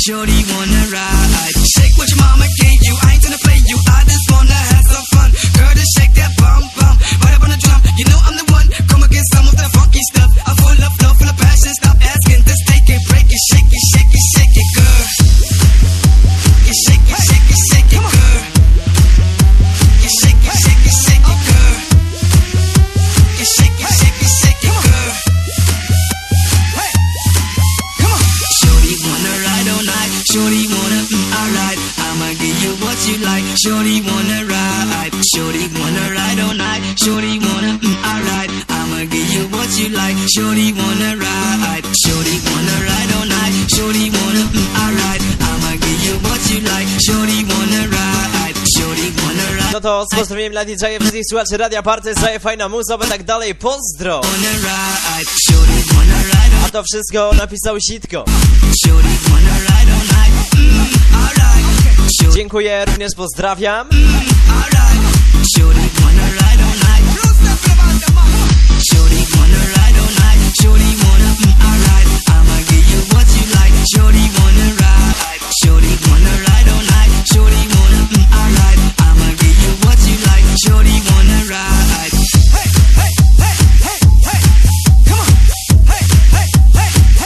Shorty wanna ride. alright. I'ma give you what you like. Shorty wanna ride, shorty wanna ride all night. Shorty wanna, mm, alright. I'ma give you what you like. Shorty wanna ride, shorty wanna ride all night. Shorty wanna, mm, alright. I'ma give you what you like. Shorty wanna ride, shorty wanna ride. No to z pozdrowieniem dla DJ-ów, wszystkich słuchaczy Radia Party, Zaje Fajna Muzowa, tak dalej. Pozdro! Wanna ride, shorty wanna ride all. A to wszystko napisał Sitko. Shorty Dziękuję, również pozdrawiam.